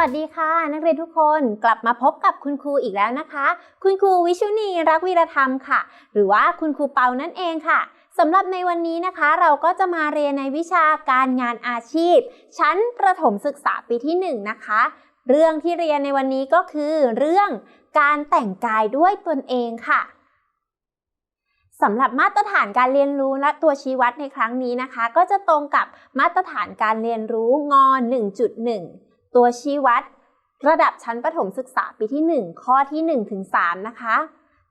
วัสดีค่ะ นักเรียนทุกคนกลับมาพบกับคุณครูอีกแล้วนะคะ คุณครูวิชุนีรักวีรธรรมค่ะ หรือว่าคุณครูเปานั่นเองค่ะสำหรับในวันนี้นะคะ เราก็จะมาเรียนในวิชาการงานอาชีพ ชั้นประถมศึกษาปีที่1นงนะคะ เรื่องที่เรียนในวันนี้ก็คือ เรื่องการแต่งกายด้วยตนเองค่ะสำหรับมาตรฐานการเรียนรู้และตัวชี้วัดในครั้งนี้นะคะ ก็จะตรงกับมาตรฐานการเรียนรู้งอ1.1 ตัวชี้วัด ระดับชั้นประถมศึกษาปีที่ 1 ข้อที่1ถึง3นะคะ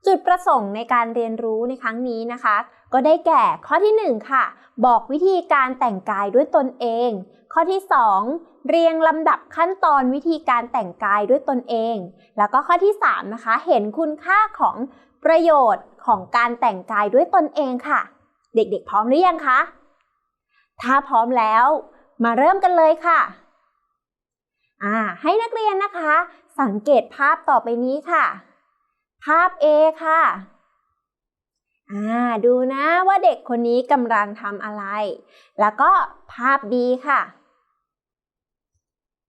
จุดประสงค์ในการเรียนรู้ในครั้งนี้นะคะ ก็ได้แก่ข้อที่ 1 ค่ะ บอกวิธีการแต่งกายด้วยตนเอง ข้อที่ 2 เรียงลำดับขั้นตอนวิธีการแต่งกายด้วยตนเอง แล้วก็ข้อที่ 3 นะคะ เห็นคุณค่าของประโยชน์ของการแต่งกายด้วยตนเองค่ะ เด็กๆ พร้อมหรือยังคะ ถ้าพร้อมแล้ว มาเริ่มกันเลยค่ะ อ่าให้นักเรียนนะคะ สังเกตภาพต่อไปนี้ค่ะ ภาพ A ค่ะอ่าดูนะว่าเด็กคนนี้กำลังทำอะไร แล้วก็ภาพ B ค่ะ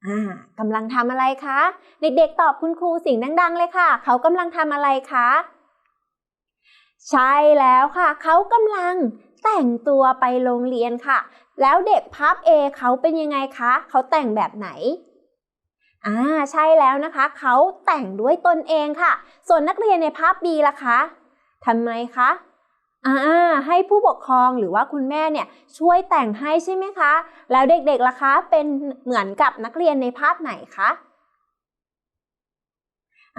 อ่ากำลังทำอะไรคะ เด็กๆตอบคุณครูเสียงดัง ๆ เลยค่ะ เขากำลังทำอะไรคะ ใช่แล้วค่ะ เขากำลังแต่งตัวไปโรงเรียนค่ะ แล้วเด็กภาพ A เขาเป็นยังไงคะ เขาแต่งแบบไหน อ่าใช่แล้วนะคะ เขาแต่งด้วยตนเองค่ะ ส่วนนักเรียนในภาพ B ล่ะคะทำไมคะอ่าให้ผู้ปกครองหรือว่าคุณแม่เนี่ยช่วยแต่งให้ใช่ไหมคะ แล้วเด็กๆล่ะคะเป็นเหมือนกับนักเรียนในภาพไหนคะ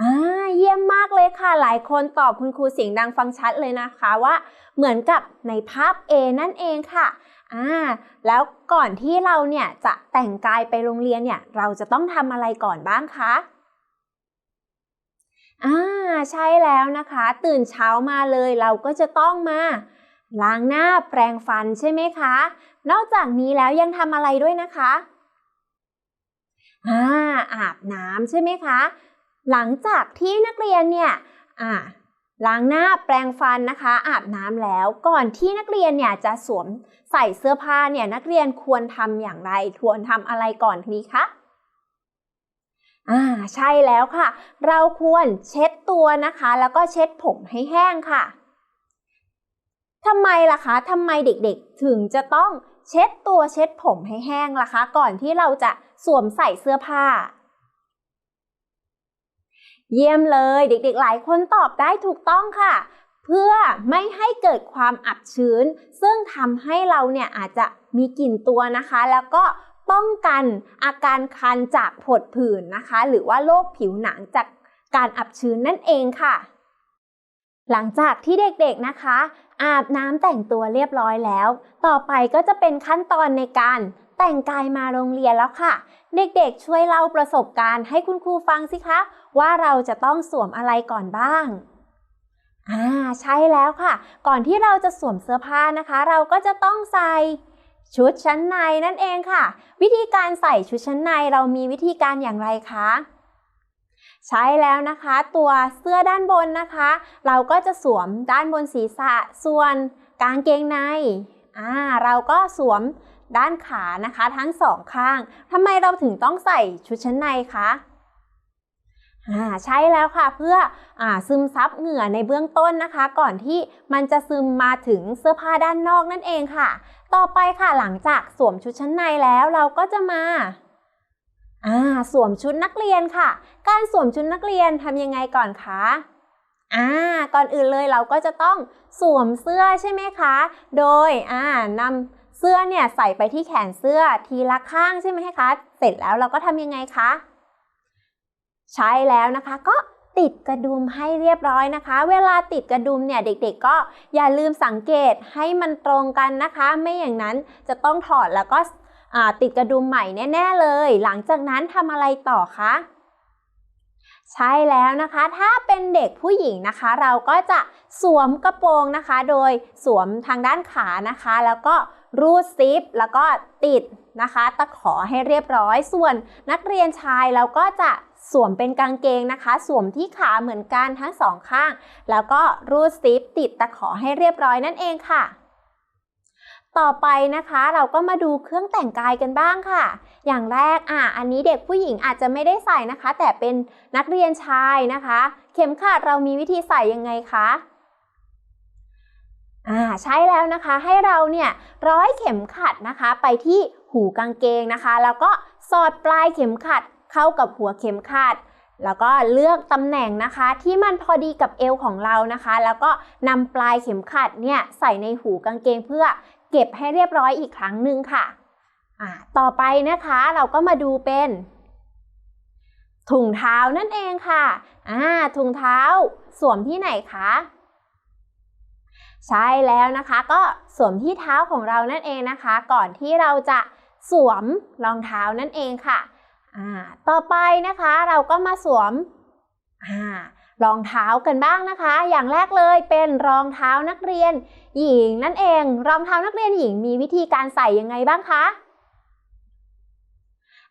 อ่าเยี่ยมมากเลยค่ะ หลายคนตอบคุณครูเสียงดังฟังชัดเลยนะคะว่า เหมือนกับในภาพ A นั่นเองค่ะ อ่าแล้วก่อนที่เราเนี่ยจะแต่งกายไปโรงเรียนเนี่ยเราจะต้องทำอะไรก่อนบ้างคะอ่าใช่แล้วนะคะ ตื่นเช้ามาเลยเราก็จะต้องมาล้างหน้าแปรงฟันใช่ไหมคะ นอกจากนี้แล้วยังทำอะไรด้วยนะคะอ่าอาบน้ำใช่ไหมคะ หลังจากที่นักเรียนเนี่ยอ่า ล้างหน้าแปรงฟันนะคะ อาบน้ำแล้วก่อนที่นักเรียนเนี่ยจะสวมใส่เสื้อผ้าเนี่ยนักเรียนควรทำอย่างไรควรทำอะไรก่อนทีคะอ่าใช่แล้วค่ะ เราควรเช็ดตัวนะคะ แล้วก็เช็ดผมให้แห้งค่ะทำไมล่ะคะทำไมเด็กๆ ถึงจะต้องเช็ดตัวเช็ดผมให้แห้งล่ะคะ ก่อนที่เราจะสวมใส่เสื้อผ้า เยี่ยมเลย เด็กๆ หลายคนตอบได้ถูกต้องค่ะ เพื่อไม่ให้เกิดความอับชื้น ซึ่งทำให้เราเนี่ยอาจจะมีกลิ่นตัวนะคะ แล้วก็ป้องกันอาการคันจากผดผื่นนะคะ หรือว่าโรคผิวหนังจากการอับชื้นนั่นเองค่ะ หลังจากที่เด็กๆนะคะ อาบน้ำแต่งตัวเรียบร้อยแล้ว ต่อไปก็จะเป็นขั้นตอนในการ แต่งกายมาโรงเรียนแล้วค่ะ เด็กๆช่วยเล่าประสบการณ์ให้คุณครูฟังสิคะ ว่าเราจะต้องสวมอะไรก่อนบ้างอ่าใช่แล้วค่ะ ก่อนที่เราจะสวมเสื้อผ้านะคะ เราก็จะต้องใส่ชุดชั้นในนั่นเองค่ะ วิธีการใส่ชุดชั้นในเรามีวิธีการอย่างไรคะใช้แล้วนะคะ ตัวเสื้อด้านบนนะคะ เราก็จะสวมด้านบนศีรษะส่วนกางเกงในอ่าเราก็สวม ด้านขานะคะทั้งสองข้างทำไมเราถึงต้องใส่ชุดชั้นในคะใช่แล้วค่ะเพื่ออซึมซับเหงื่อในเบื้องต้นนะคะ ก่อนที่มันจะซึมมาถึงเสื้อผ้าด้านนอกนั่นเองค่ะ ต่อไปค่ะหลังจากสวมชุดชั้นในแล้วเราก็จะมาอ่าสวมชุดนักเรียนค่ะ การสวมชุดนักเรียนทำยังไงก่อนคะอ่าก่อนอื่นเลยเราก็จะต้องสวมเสื้อใช่ไหมคะ โดยอ่านำ เสื้อเนี่ยใส่ไปที่แขนเสื้อทีละข้างใช่ไหมคะ เสร็จแล้วเราก็ทำยังไงคะ ใช้แล้วนะคะก็ติดกระดุมให้เรียบร้อยนะคะ เวลาติดกระดุมเนี่ยเด็กๆ ก็อย่าลืมสังเกตให้มันตรงกันนะคะ ไม่อย่างนั้นจะต้องถอดแล้วก็ติดกระดุมใหม่แน่ๆเลย หลังจากนั้นทำอะไรต่อคะใช่แล้วนะคะ ถ้าเป็นเด็กผู้หญิงนะคะ เราก็จะสวมกระโปรงนะคะ โดยสวมทางด้านขานะคะ แล้วก็ รูดซิปแล้วก็ติดนะคะตะขอให้เรียบร้อย ส่วนนักเรียนชายเราก็จะสวมเป็นกางเกงนะคะ สวมที่ขาเหมือนกันทั้งสองข้าง แล้วก็รูดซิปติดตะขอให้เรียบร้อยนั่นเองค่ะ ต่อไปนะคะเราก็มาดูเครื่องแต่งกายกันบ้างค่ะ อย่างแรกอะอันนี้เด็กผู้หญิงอาจจะไม่ได้ใส่นะคะ แต่เป็นนักเรียนชายนะคะ เข็มขัดเรามีวิธีใส่ยังไงคะ อ่าใช่แล้วนะคะให้เราเนี่ยร้อยเข็มขัดนะคะ ไปที่หูกางเกงนะคะ แล้วก็สอดปลายเข็มขัดเข้ากับหัวเข็มขัด แล้วก็เลือกตำแหน่งนะคะ ที่มันพอดีกับเอวของเรานะคะ แล้วก็นำปลายเข็มขัดเนี่ยใส่ในหูกางเกงเพื่อเก็บให้เรียบร้อยอีกครั้งหนึ่งค่ะอ่าต่อไปนะคะเราก็มาดูเป็นถุงเท้านั่นเองค่ะอ่าถุงเท้าสวมที่ไหนคะ ใช่แล้วนะคะก็สวมที่เท้าของเรานั่นเองนะคะ ก่อนที่เราจะสวมรองเท้านั่นเองค่ะต่อไปนะคะเราก็มาสวมรองเท้ากันบ้างนะคะ อย่างแรกเลยเป็นรองเท้านักเรียน หญิงนั่นเอง รองเท้านักเรียนหญิงมีวิธีการใส่ยังไงบ้างคะ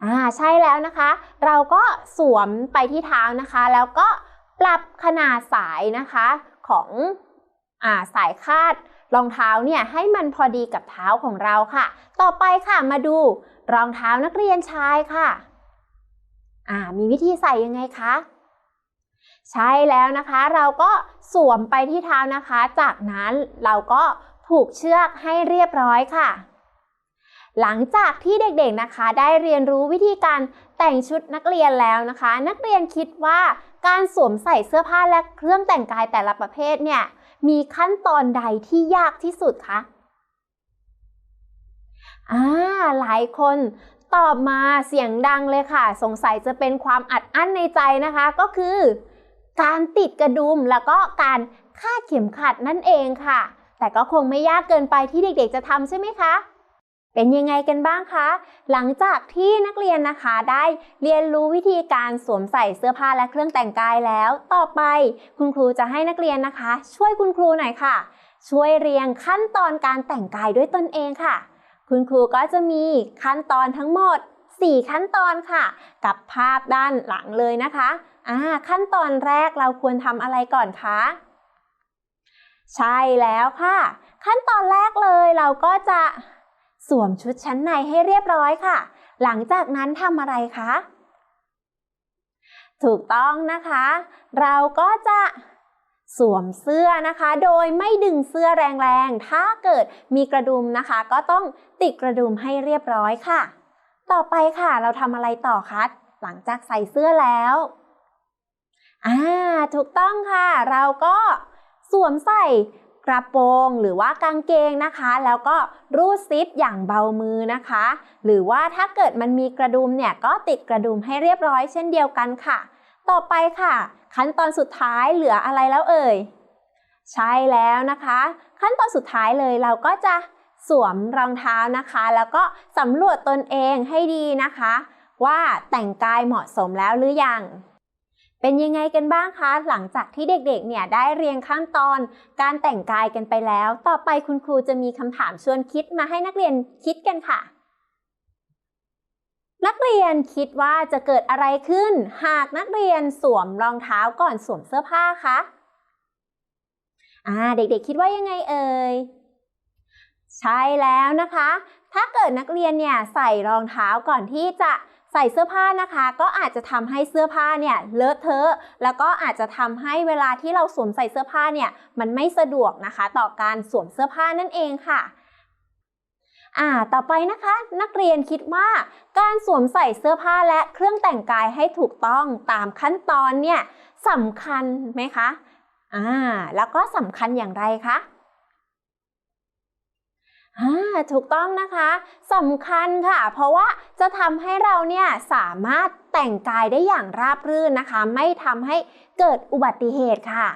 อ่าใช่แล้วนะคะ เราก็สวมไปที่เท้านะคะ แล้วก็ปรับขนาดสายนะคะของ สายคาดรองเท้าเนี่ยให้มันพอดีกับเท้าของเราค่ะ ต่อไปค่ะมาดูรองเท้านักเรียนชายค่ะ อ่ามีวิธีใส่ยังไงคะ ใช่แล้วนะคะเราก็สวมไปที่เท้านะคะ จากนั้นเราก็ผูกเชือกให้เรียบร้อยค่ะ หลังจากที่เด็กๆนะคะได้เรียนรู้วิธีการแต่งชุดนักเรียนแล้วนะคะ นักเรียนคิดว่าการสวมใส่เสื้อผ้าและเครื่องแต่งกายแต่ละประเภทเนี่ย มีขั้นตอนใดที่ยากที่สุดคะอ่าหลายคนตอบมาเสียงดังเลยค่ะ สงสัยจะเป็นความอัดอั้นในใจนะคะ ก็คือ การติดกระดุมแล้วก็การคาดเข็มขัดนั่นเองค่ะ แต่ก็คงไม่ยากเกินไปที่เด็กๆจะทำใช่ไหมคะ เป็นยังไงกันบ้างคะ หลังจากที่นักเรียนนะคะได้เรียนรู้วิธีการสวมใส่เสื้อผ้าและเครื่องแต่งกายแล้ว ต่อไปคุณครูจะให้นักเรียนนะคะ ช่วยคุณครูหน่อยค่ะ ช่วยเรียงขั้นตอนการแต่งกายด้วยตนเองค่ะ คุณครูก็จะมีขั้นตอนทั้งหมด 4 ขั้นตอนค่ะ กับภาพด้านหลังเลยนะคะอ่าขั้นตอนแรกเราควรทำอะไรก่อนคะ ใช่แล้วค่ะ ขั้นตอนแรกเลยเราก็จะ สวมชุดชั้นในให้เรียบร้อยค่ะ หลังจากนั้นทำอะไรคะ ถูกต้องนะคะ เราก็จะสวมเสื้อนะคะ โดยไม่ดึงเสื้อแรงๆ ถ้าเกิดมีกระดุมนะคะ ก็ต้องติดกระดุมให้เรียบร้อยค่ะ ต่อไปค่ะ เราทำอะไรต่อคะหลังจากใส่เสื้อแล้วอ่าถูกต้องค่ะ เราก็สวมใส่ กระโปรงหรือว่ากางเกงนะคะ แล้วก็รูดซิปอย่างเบามือนะคะ หรือว่าถ้าเกิดมันมีกระดุมเนี่ยก็ติดกระดุมให้เรียบร้อยเช่นเดียวกันค่ะ ต่อไปค่ะ ขั้นตอนสุดท้ายเหลืออะไรแล้วเอ่ย ใช่แล้วนะคะ ขั้นตอนสุดท้ายเลยเราก็จะสวมรองเท้านะคะ แล้วก็สำรวจตนเองให้ดีนะคะ ว่าแต่งกายเหมาะสมแล้วหรือยัง เป็นยังไงกันบ้างคะ หลังจากที่เด็กๆ เนี่ยได้เรียงขั้นตอนการแต่งกายกันไปแล้ว ต่อไปคุณครูจะมีคำถามชวนคิดมาให้นักเรียนคิดกันค่ะ นักเรียนคิดว่าจะเกิดอะไรขึ้น หากนักเรียนสวมรองเท้าก่อนสวมเสื้อผ้าคะอ่าเด็กๆคิดว่ายังไงเอ่ยใช่แล้วนะคะ ถ้าเกิดนักเรียนเนี่ยใส่รองเท้าก่อนที่จะ ใส่เสื้อผ้านะคะ ก็อาจจะทำให้เสื้อผ้าเนี่ยเลอะเทอะ แล้วก็อาจจะทำให้เวลาที่เราสวมใส่เสื้อผ้าเนี่ยมันไม่สะดวกนะคะ ต่อการสวมเสื้อผ้านั่นเองค่ะอ่า ต่อไปนะคะ นักเรียนคิดว่า การสวมใส่เสื้อผ้าและเครื่องแต่งกายให้ถูกต้องตามขั้นตอนเนี่ยสำคัญไหมคะอ่าแล้วก็สำคัญอย่างไรคะ ถูกต้องนะคะสำคัญค่ะ เพราะว่าจะทำให้เราเนี่ยสามารถแต่งกายได้อย่างราบรื่นนะคะ ไม่ทำให้เกิดอุบัติเหตุค่ะ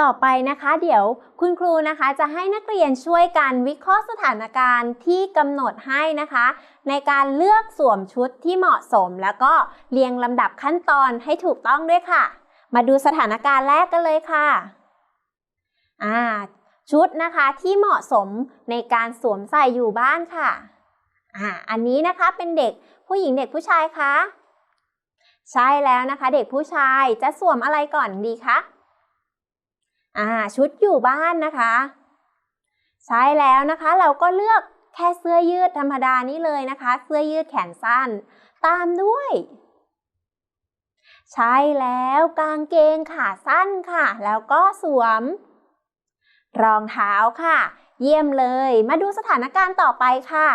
ต่อไปนะคะ เดี๋ยวคุณครูนะคะจะให้นักเรียนช่วยกันวิเคราะห์สถานการณ์ที่กำหนดให้นะคะ ในการเลือกสวมชุดที่เหมาะสม แล้วก็เรียงลำดับขั้นตอนให้ถูกต้องด้วยค่ะ มาดูสถานการณ์แรกกันเลยค่ะอ่า ชุดนะคะที่เหมาะสมในการสวมใส่อยู่บ้านค่ะอ่าอันนี้นะคะเป็นเด็กผู้หญิงเด็กผู้ชายคะใช่แล้วนะคะ เด็กผู้ชายจะสวมอะไรก่อนดีคะอ่าชุดอยู่บ้านนะคะ ใช่แล้วนะคะเราก็เลือกแค่เสื้อยืดธรรมดานี่เลยนะคะ เสื้อยืดแขนสั้น ตามด้วย ใช่แล้วกางเกงขาสั้นค่ะ แล้วก็สวม รองเท้าค่ะ เยี่ยมเลย มาดูสถานการณ์ต่อไปค่ะ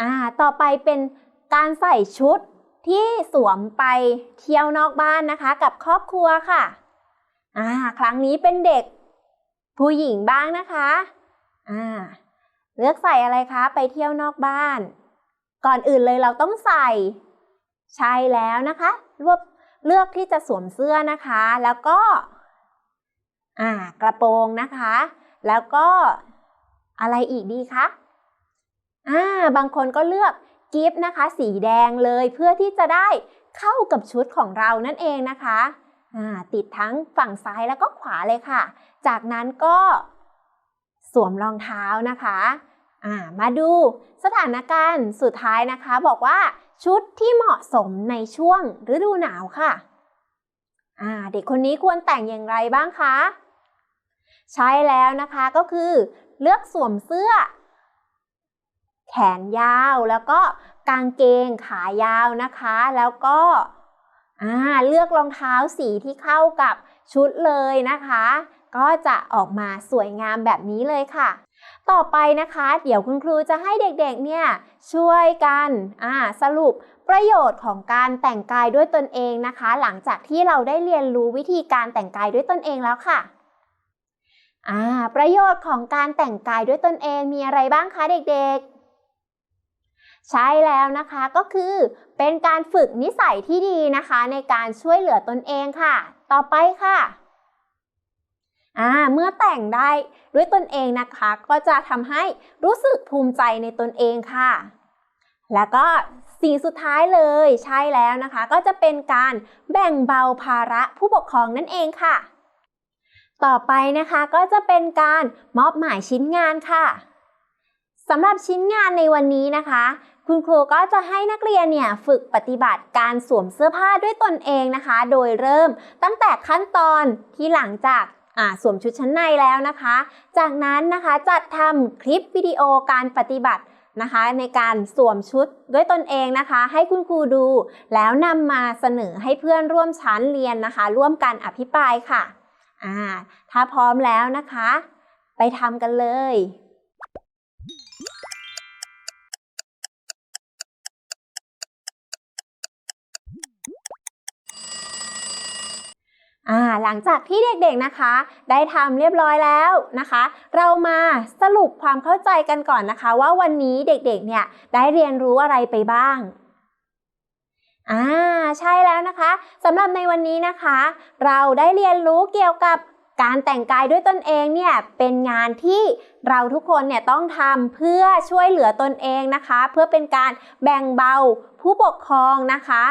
อ่าต่อไปเป็นการใส่ชุดที่สวมไปเที่ยวนอกบ้านนะคะ กับครอบครัวค่ะอ่าครั้งนี้เป็นเด็กผู้หญิงบ้างนะคะอ่าเลือกใส่อะไรคะ ไปเที่ยวนอกบ้าน ก่อนอื่นเลยเราต้องใส่ใช่แล้วนะคะรวบเลือกที่จะสวมเสื้อนะคะ แล้วก็ อ่ากระโปรงนะคะ แล้วก็อะไรอีกดีคะอ่าบางคนก็เลือกกิฟต์นะคะ สีแดงเลยเพื่อที่จะได้เข้ากับชุดของเรานั่นเองนะคะอ่าติดทั้งฝั่งซ้ายแล้วก็ขวาเลยค่ะ จากนั้นก็สวมรองเท้านะคะอ่ามาดูสถานการณ์สุดท้ายนะคะ บอกว่าชุดที่เหมาะสมในช่วงฤดูหนาวค่ะอ่าเด็กคนนี้ควรแต่งอย่างไรบ้างคะ ใช่แล้วนะคะก็คือเลือกสวมเสื้อ แขนยาวแล้วก็กางเกงขายาวนะคะ แล้วก็เลือกรองเท้าสีที่เข้ากับชุดเลยนะคะ ก็จะออกมาสวยงามแบบนี้เลยค่ะ ต่อไปนะคะ เดี๋ยวคุณครูจะให้เด็กๆเนี่ยช่วยกันสรุปประโยชน์ของการแต่งกายด้วยตนเองนะคะ หลังจากที่เราได้เรียนรู้วิธีการแต่งกายด้วยตนเองแล้วค่ะ อ่าประโยชน์ของการแต่งกายด้วยตนเองมีอะไรบ้างคะเด็กๆ ใช่แล้วนะคะก็คือเป็นการฝึกนิสัยที่ดีนะคะ ในการช่วยเหลือตนเองค่ะ ต่อไปค่ะอ่าเมื่อแต่งได้ด้วยตนเองนะคะ ก็จะทำให้รู้สึกภูมิใจในตนเองค่ะ แล้วก็สิ่งสุดท้ายเลยใช่แล้วนะคะ ก็จะเป็นการแบ่งเบาภาระผู้ปกครองนั่นเองค่ะ ต่อไปนะคะก็จะเป็นการมอบหมายชิ้นงานค่ะสำหรับชิ้นงานในวันนี้นะคะ คุณครูก็จะให้นักเรียนเนี่ยฝึกปฏิบัติการสวมเสื้อผ้าด้วยตนเองนะคะ โดยเริ่มตั้งแต่ขั้นตอนที่หลังจากสวมชุดชั้นในแล้วนะคะ จากนั้นนะคะจัดทำคลิปวิดีโอการปฏิบัตินะคะ ในการสวมชุดด้วยตนเองนะคะ ให้คุณครูดู แล้วนำมาเสนอให้เพื่อนร่วมชั้นเรียนนะคะ ร่วมกันอภิปรายค่ะ อ่า ถ้าพร้อมแล้วนะคะ ไปทำกันเลย อ่า หลังจากที่เด็กๆนะคะ ได้ทำเรียบร้อยแล้วนะคะ เรามาสรุปความเข้าใจกันก่อนนะคะ ว่าวันนี้เด็กๆเนี่ยได้เรียนรู้อะไรไปบ้าง อ่าใช่แล้วนะคะสำหรับในวันนี้นะคะ เราได้เรียนรู้เกี่ยวกับการแต่งกายด้วยตนเองเนี่ยเป็นงานที่เราทุกคนเนี่ยต้องทำเพื่อช่วยเหลือตนเองนะคะ เพื่อเป็นการแบ่งเบาผู้ปกครองนะคะ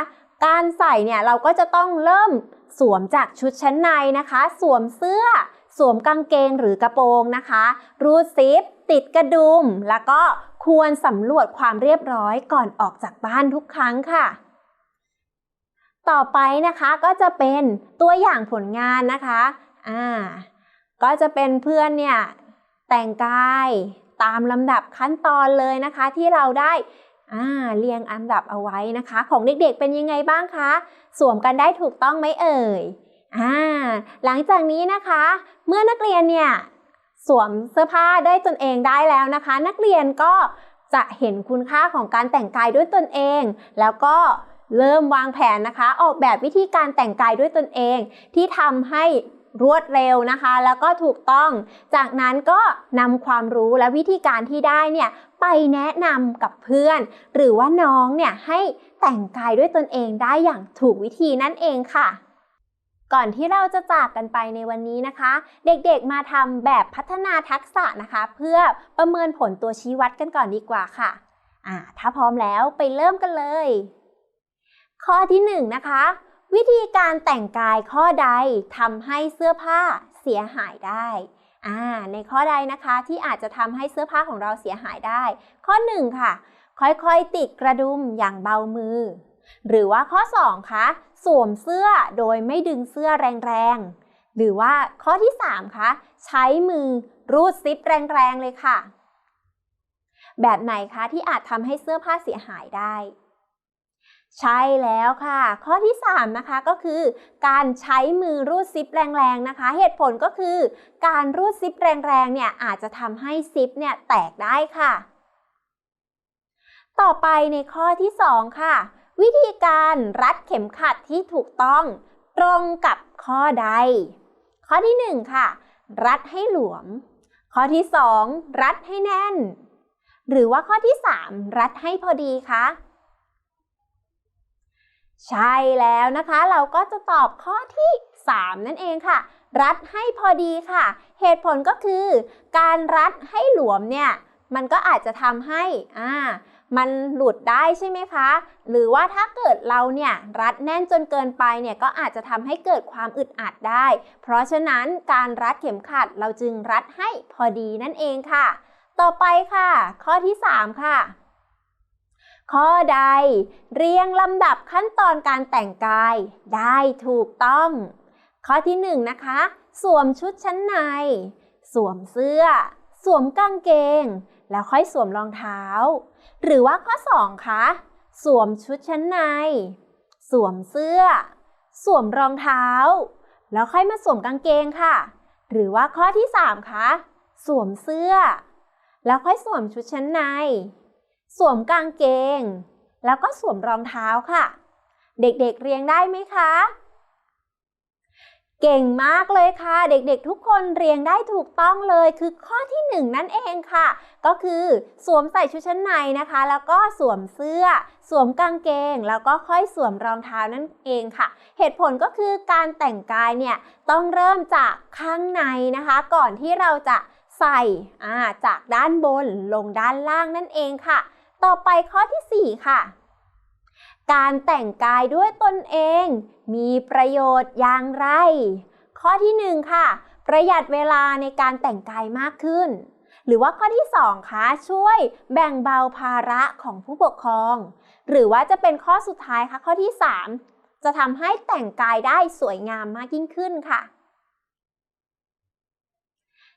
การใส่เนี่ยเราก็จะต้องเริ่มสวมจากชุดชั้นในนะคะ สวมเสื้อ สวมกางเกงหรือกระโปรงนะคะ รูดซิป ติดกระดุม แล้วก็ควรสำรวจความเรียบร้อยก่อนออกจากบ้านทุกครั้งค่ะ ต่อไปนะคะก็จะเป็นตัวอย่างผลงานนะคะอ่าก็จะเป็นเพื่อนเนี่ยแต่งกายตามลำดับขั้นตอนเลยนะคะ ที่เราได้อ่าเรียงอันดับเอาไว้นะคะ ของเด็กๆเป็นยังไงบ้างคะ สวมกันได้ถูกต้องไหมเอ่ยอ่าหลังจากนี้นะคะ เมื่อนักเรียนเนี่ยสวมเสื้อผ้าได้ตนเองได้แล้วนะคะ นักเรียนก็จะเห็นคุณค่าของการแต่งกายด้วยตนเอง แล้วก็ เริ่มวางแผนนะคะ ออกแบบวิธีการแต่งกายด้วยตนเอง ที่ทำให้รวดเร็วนะคะ แล้วก็ถูกต้อง จากนั้นก็นำความรู้และวิธีการที่ได้เนี่ยไปแนะนำกับเพื่อน หรือว่าน้องเนี่ยให้แต่งกายด้วยตนเองได้อย่างถูกวิธีนั่นเองค่ะก่อนที่เราจะจากกันไปในวันนี้นะคะ เด็กๆมาทำแบบพัฒนาทักษะนะคะ เพื่อประเมินผลตัวชี้วัดกันก่อนดีกว่าค่ะอ่าถ้าพร้อมแล้วไปเริ่มกันเลย ข้อที่1นนะคะ วิธีการแต่งกายข้อใดทำให้เสื้อผ้าเสียหายได้อ่าในข้อใดนะคะที่อาจจะทำให้เสื้อผ้าของเราเสียหายได้ ข้อ 1 ค่ะ ค่อยๆติดกระดุมอย่างเบามือ หรือว่าข้อ 2คะสวมเสื้อโดยไม่ดึงเสื้อแรงๆ หรือว่าข้อที่ 3คะใช้มือรูดซิปแรงๆเลยค่ะ แบบไหนคะที่อาจทำให้เสื้อผ้าเสียหายได้ ใช่แล้วค่ะ ข้อที่ 3 นะคะก็คือ การใช้มือรูดซิปแรงๆนะคะ เหตุผลก็คือ การรูดซิปแรงๆเนี่ยอาจจะทำให้ซิปเนี่ยแตกได้ค่ะ ต่อไปในข้อที่ 2 ค่ะ วิธีการรัดเข็มขัดที่ถูกต้องตรงกับข้อใด ข้อที่ 1 ค่ะ รัดให้หลวม ข้อที่ 2 รัดให้แน่น หรือว่าข้อที่ 3 รัดให้พอดีคะ ใช่แล้วนะคะ เราก็จะตอบข้อที่ 3 นั่นเองค่ะ รัดให้พอดีค่ะ เหตุผลก็คือ การรัดให้หลวมเนี่ย มันก็อาจจะทำให้อ่ามันหลุดได้ใช่ไหมคะ หรือว่าถ้าเกิดเราเนี่ยรัดแน่นจนเกินไปเนี่ยก็อาจจะทำให้เกิดความอึดอัดได้ เพราะฉะนั้นการรัดเข็มขัดเราจึงรัดให้พอดีนั่นเองค่ะ ต่อไปค่ะ ข้อที่ 3 ค่ะ ข้อใด เรียงลำดับขั้นตอนการแต่งกาย ได้ถูกต้อง ข้อที่1นะคะ สวมชุดชั้นใน สวมเสื้อ สวมกางเกง แล้วค่อยสวมรองเท้า หรือว่าข้อ2คะสวมชุดชั้นใน สวมเสื้อ สวมรองเท้า แล้วค่อยมาสวมกางเกงค่ะ หรือว่าข้อที่3คะสวมเสื้อ แล้วค่อยสวมชุดชั้นใน สวมกางเกง แล้วก็สวมรองเท้าค่ะ เด็กๆเรียงได้ไหมคะ เก่งมากเลยค่ะ เด็กๆทุกคนเรียงได้ถูกต้องเลยคือข้อที่ 1 นั่นเองค่ะ ก็คือสวมใส่ชุดชั้นในนะคะ แล้วก็สวมเสื้อ สวมกางเกง แล้วก็ค่อยสวมรองเท้านั่นเองค่ะ เหตุผลก็คือการแต่งกายเนี่ยต้องเริ่มจากข้างในนะคะ ก่อนที่เราจะใส่จากด้านบนลงด้านล่างนั่นเองค่ะ ต่อไปข้อทีสี่ 4 ค่ะ การแต่งกายด้วยตนเอง มีประโยชน์อย่างไร ข้อที่ 1 ค่ะ ประหยัดเวลาในการแต่งกายมากขึ้น หรือว่าข้อที่ 2 คะ ช่วยแบ่งเบาภาระของผู้ปกครอง หรือว่าจะเป็นข้อสุดท้ายค่ะ ข้อที่ 3 จะทำให้แต่งกายได้สวยงามมากยิ่งขึ้นค่ะ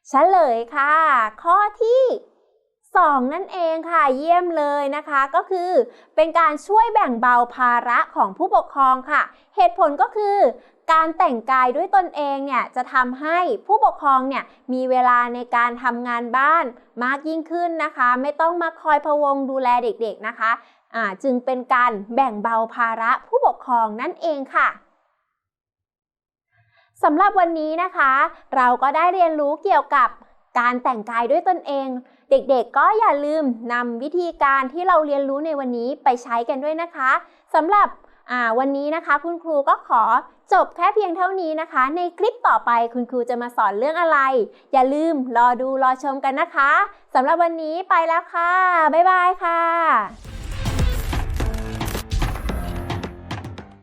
เฉลยค่ะ ข้อที่ 2 นั่นเองค่ะเยี่ยมเลยนะคะ ก็คือเป็นการช่วยแบ่งเบาภาระของผู้ปกครองค่ะ เหตุผลก็คือการแต่งกายด้วยตนเองเนี่ยจะทำให้ผู้ปกครองเนี่ยมีเวลาในการทำงานบ้านมากยิ่งขึ้นนะคะ ไม่ต้องมาคอยพะวงดูแลเด็กๆนะคะอ่าจึงเป็นการแบ่งเบาภาระผู้ปกครองนั่นเองค่ะสำหรับวันนี้นะคะ เราก็ได้เรียนรู้เกี่ยวกับ การแต่งกายด้วยตนเอง เด็กๆก็อย่าลืมนำวิธีการที่เราเรียนรู้ในวันนี้ไปใช้กันด้วยนะคะสำหรับวันนี้นะคะ คุณครูก็ขอจบแค่เพียงเท่านี้นะคะ ในคลิปต่อไปคุณครูจะมาสอนเรื่องอะไร อย่าลืมรอดูรอชมกันนะคะสำหรับวันนี้ไปแล้วค่ะ บ๊ายบายค่ะ